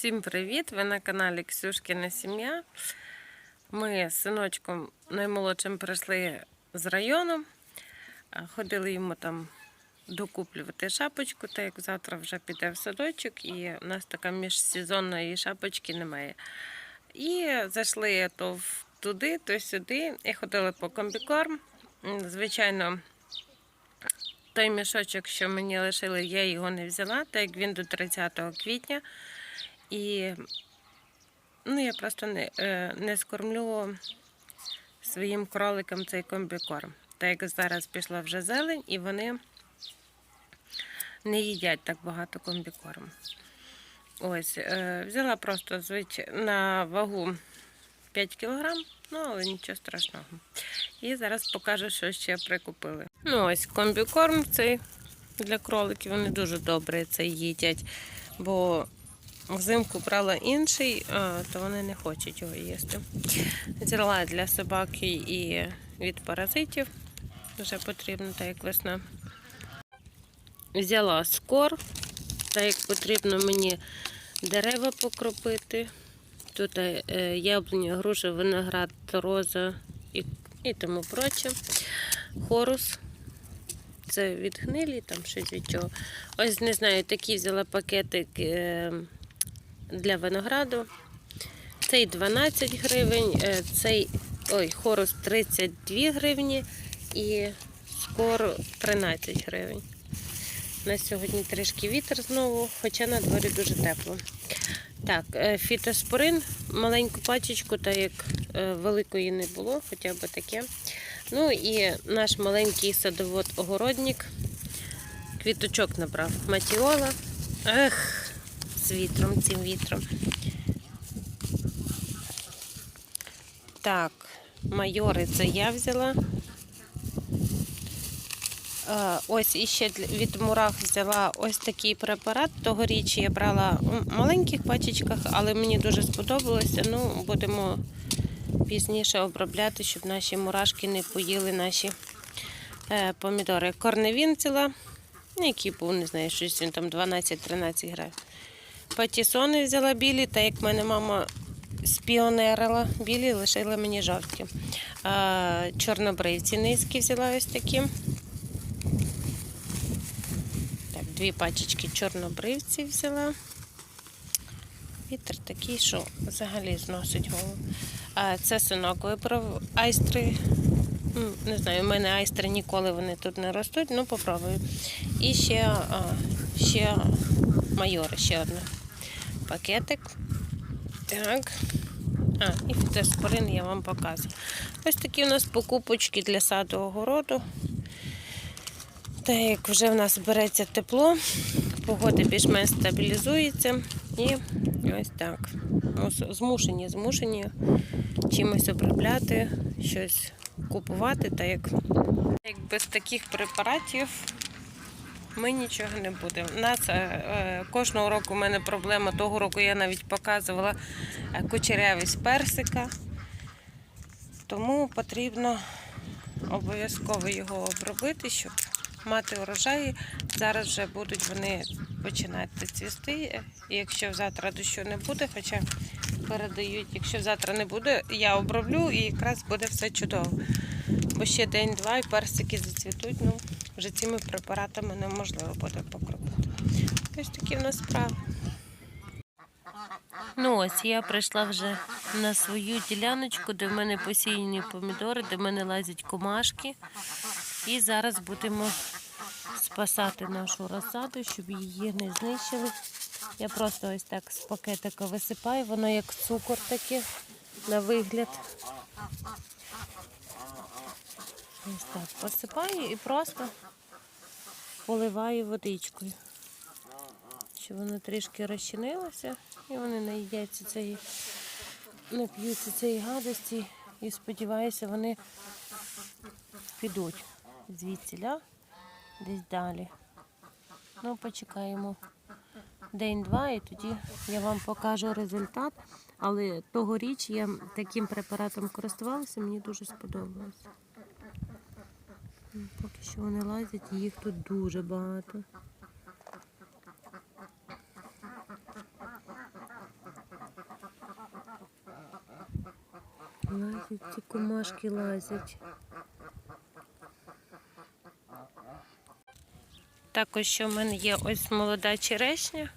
Всім привіт! Ви на каналі Ксюшкіна Сім'я. Ми з синочком наймолодшим прийшли з району. Ходили йому там докуплювати шапочку, так як завтра вже піде в садочок, і у нас така міжсезонної шапочки немає. І зайшли то туди, то сюди, і ходили по комбікорм. Звичайно, той мішочок, що мені лишили, я його не взяла, так як він до 30 квітня. І ну, я просто не, е, не скормлю своїм кроликам цей комбікорм. Так як зараз пішла вже зелень, і вони не їдять так багато комбікорму. Ось, е, взяла просто звич... на вагу 5 кг, ну але нічого страшного. І зараз покажу, що ще прикупили. Ну, ось комбікорм цей для кроликів. Вони дуже добре це їдять, бо взимку брала інший, то вони не хочуть його їсти. Взяла для собаки і від паразитів. Вже потрібно, так як весна. Взяла скор, так як потрібно мені дерева покропити. Тут е, яблуня, груша, виноград, роза і, і тому проче. Хорус. Це від гнилі, там щось від чого. Ось не знаю, такий взяла пакетик е, для винограду. Цей 12 гривень, е, цей ой, хорус 32 гривні і скоро 13 гривень. На сьогодні трішки вітер знову, хоча на дворі дуже тепло. Так, е, фітоспорин, маленьку пачечку, так як е, великої не було, хоча б таке. Ну і наш маленький садовод-огородник квіточок набрав. Матіола. Ех, з вітром, цим вітром. Так, майори це я взяла. Е, Ось іще від мурах взяла ось такий препарат. Тогоріч я брала в маленьких пачечках, але мені дуже сподобалося. Ну, будемо пізніше обробляти, щоб наші мурашки не поїли наші е, помідори. Корневін взяла, ну, який був, не знаю, щось він там 12-13 грав. Патісони взяла білі, так як мене мама спіонерила, білі лишила мені жовті. Е, Чорнобривці низькі взяла ось такі. Так, дві пачечки чорнобривців взяла. Вітер такий, що взагалі зносить голову. А це синок вибрав айстри. Не знаю, у мене айстри ніколи вони тут не ростуть, ну попробую. І ще, а, ще майори, ще одне. Пакетик. Так. А, і фітоспорин я вам показую. Ось такі у нас покупочки для саду огороду. Так як вже в нас береться тепло, погода більш-менш стабілізується. І ось так. Змушені, змушені чимось обробляти, щось купувати. Так як, як без таких препаратів ми нічого не будемо. У нас е, кожного року у мене проблема. Того року я навіть показувала е, кучерявість персика. Тому потрібно обов'язково його обробити, щоб мати урожаї. Зараз вже будуть вони починати цвісти. Якщо завтра дощу не буде, хоча передають, якщо завтра не буде, я оброблю і якраз буде все чудово. Бо ще день-два і персики зацвітуть. Ну, вже цими препаратами неможливо буде покропити. Ось такі в нас справи. Ну ось я прийшла вже на свою діляночку, де в мене посіяні помідори, де в мене лазять комашки. І зараз будемо спасати нашу розсаду, щоб її не знищили. Я просто ось так з пакетика висипаю, воно як цукор таке на вигляд. Ось так посипаю і просто поливаю водичкою. Щоб воно трішки розчинилося і вони наїдяться цієї, нап'ються цієї гадості і сподіваюся, вони підуть звідсіля десь далі. Ну, почекаємо день-два і тоді я вам покажу результат. Але тогоріч я таким препаратом користувалася, мені дуже сподобалось. Поки що вони лазять, їх тут дуже багато. Лазять, ці комашки лазять. Також що в мене є ось молода черешня,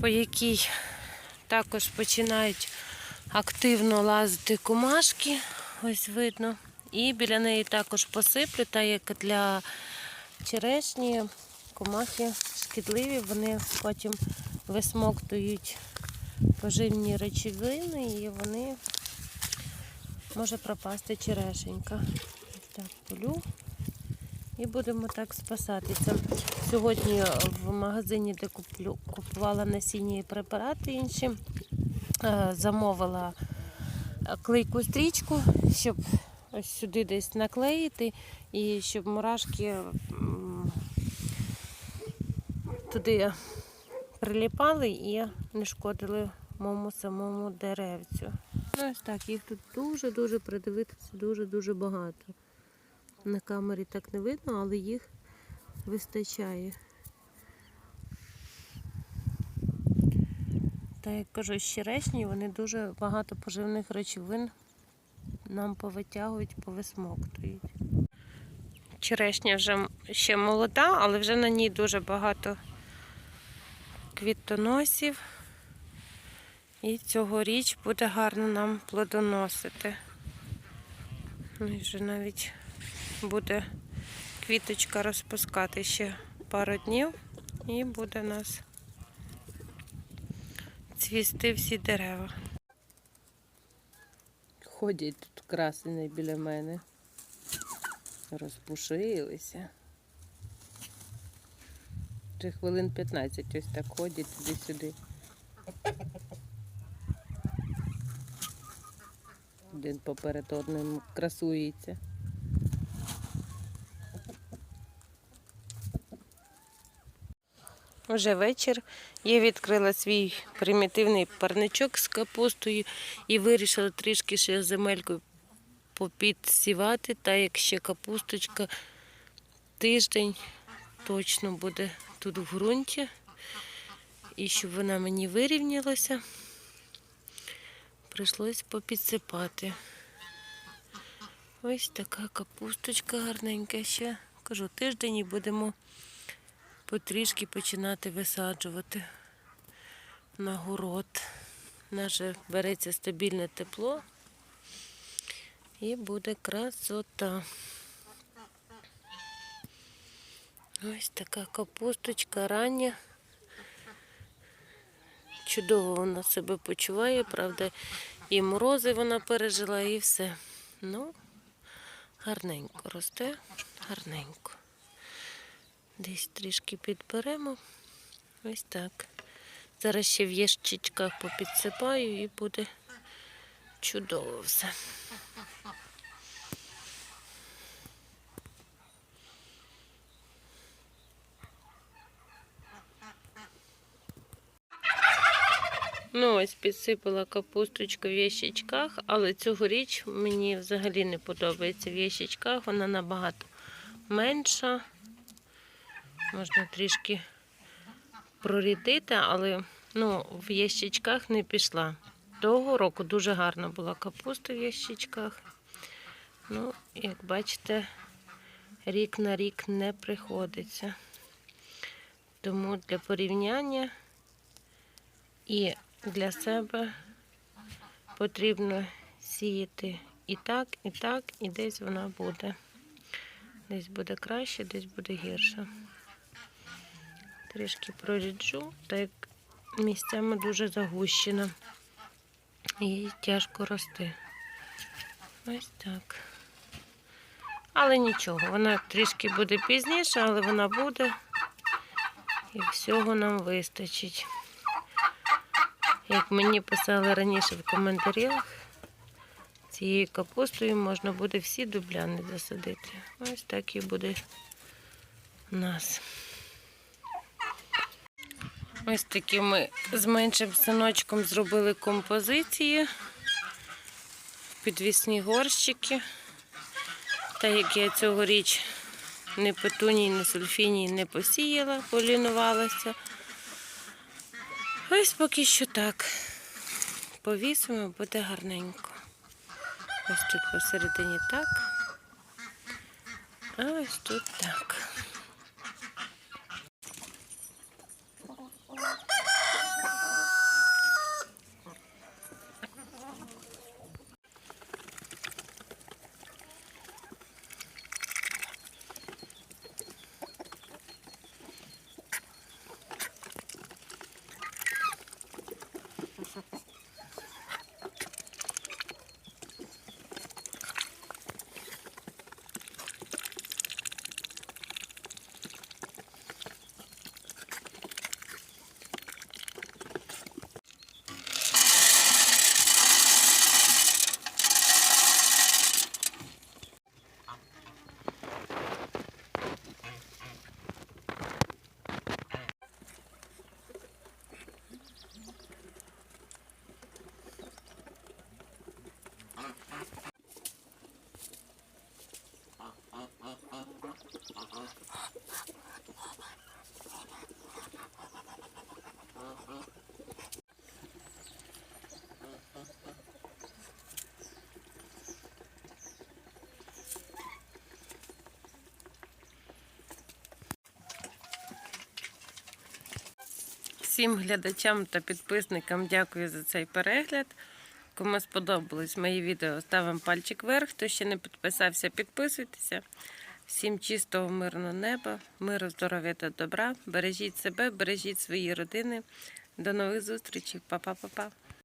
по якій також починають активно лазити комашки. Ось видно. І біля неї також посиплю, так як для черешні комахи шкідливі, вони потім висмоктують поживні речовини і вони може пропасти черешенька. Так полю. І будемо так спасатися. Сьогодні в магазині, де куплю, купувала насіння і препарати інші, е, замовила клейку стрічку, щоб ось сюди десь наклеїти, і щоб мурашки туди приліпали і не шкодили моєму самому деревцю. Ну, ось так, їх тут дуже-дуже придивитися, дуже-дуже багато. На камері так не видно, але їх вистачає. Та як кажу, з черешні вони дуже багато поживних речовин нам повитягують, повисмоктують. Черешня вже ще молода, але вже на ній дуже багато квітоносів. І цьогоріч буде гарно нам плодоносити. Ну і вже навіть буде квіточка розпускати ще пару днів і буде у нас цвісти всі дерева. Ходять красені біля мене. Розпушилися. Вже хвилин 15 ось так ходять туди-сюди. Один поперед одним красується. Вже вечір. Я відкрила свій примітивний парничок з капустою і вирішила трішки ще земельку попідсівати, та як ще капусточка тиждень точно буде тут в ґрунті. І щоб вона мені вирівнялася, прийшлось попідсипати. Ось така капусточка гарненька ще. Кажу, тиждень і будемо потрішки починати висаджувати на город. Наше береться стабільне тепло і буде красота. Ось така капусточка рання. Чудово вона себе почуває, правда, і морози вона пережила, і все. Ну, гарненько росте, гарненько. Десь трішки підберемо. Ось так. Зараз ще в ящичках попідсипаю і буде чудово все. Ну, ось підсипала капусточку в ящичках, але цьогоріч мені взагалі не подобається в ящичках. Вона набагато менша. Можна трішки прорідити, але ну, в ящичках не пішла. Того року дуже гарна була капуста в ящичках. Ну, як бачите, рік на рік не приходиться. Тому для порівняння і для себе потрібно сіяти і так, і так, і десь вона буде. Десь буде краще, десь буде гірше. Трішки проріджу, так як місцями дуже загущена. Їй тяжко рости. Ось так. Але нічого, вона трішки буде пізніше, але вона буде. І всього нам вистачить. Як мені писали раніше в коментарях, цією капустою можна буде всі дубляни засадити. Ось так і буде у нас. Ось такі ми з меншим синочком зробили композиції, підвісні горщики. Та як я цьогоріч ні петуній, ні сульфіній не посіяла, полінувалася. Ось поки що так. Повісимо, буде гарненько. Ось тут посередині так. А ось тут так. Всім глядачам та підписникам дякую за цей перегляд. Кому сподобалось мої відео, ставимо пальчик вверх. Хто ще не підписався, підписуйтеся. Всім чистого, мирного неба, миру, здоров'я та добра. Бережіть себе, бережіть свої родини. До нових зустрічей. Па-па-па-па.